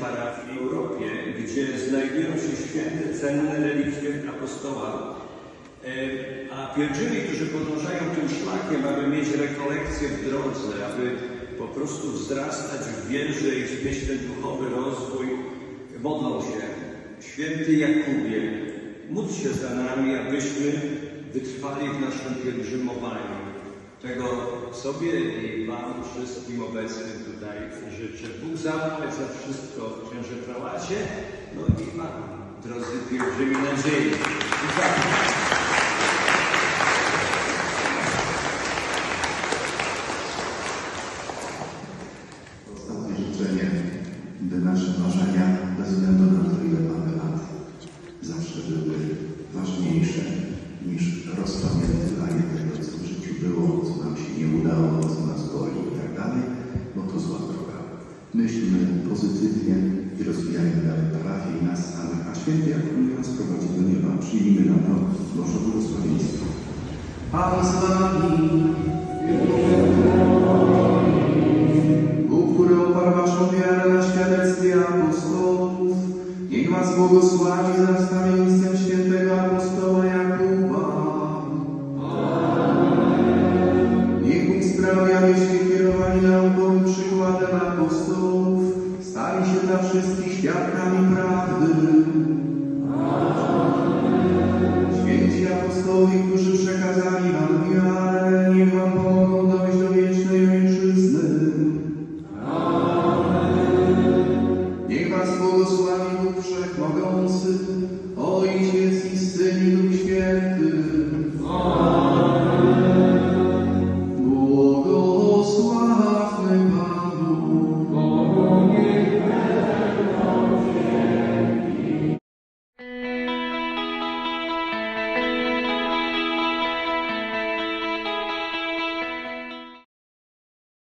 parafii w Europie, gdzie znajdują się święte, cenne relikwie apostoła, e, a pielgrzymi, którzy podążają tym szlakiem, aby mieć rekolekcje w drodze, aby po prostu wzrastać w wierze i w myśle duchowy rozwój, modlą się. Święty Jakubie, módl się za nami, abyśmy wytrwali w naszym pielgrzymowaniu tego sobie i Wam wszystkim obecnym tutaj życzę. Bóg zapłać za wszystko, księże prałacie, no i Wam, drodzy pielgrzymi nadziei. Zapłać. Ostatnie życzenie, by nasze marzenia, bez na to, ile mamy lat, zawsze były ważniejsze Myślmy pozytywnie i rozwijajmy dalej parafię i nas samych, a święty Jakub niech nas prowadzi do nieba. Przyjmijmy na to Boże błogosławieństwo. Pan z wami. Bóg, który oparł waszą wiarę na świadectwie apostołów, niech was błogosławi za wstawiennictwem świętego apostoła Jakuba. Niech Bóg sprawia, jeśli apostołów stali się dla wszystkich świadkami prawdy. Święci apostołowie, którzy przekazali wam wiarę, niech wam pomogą dojść do wiecznej ojczyzny. Niech was błogosławi Bóg Wszechmogący, Ojciec i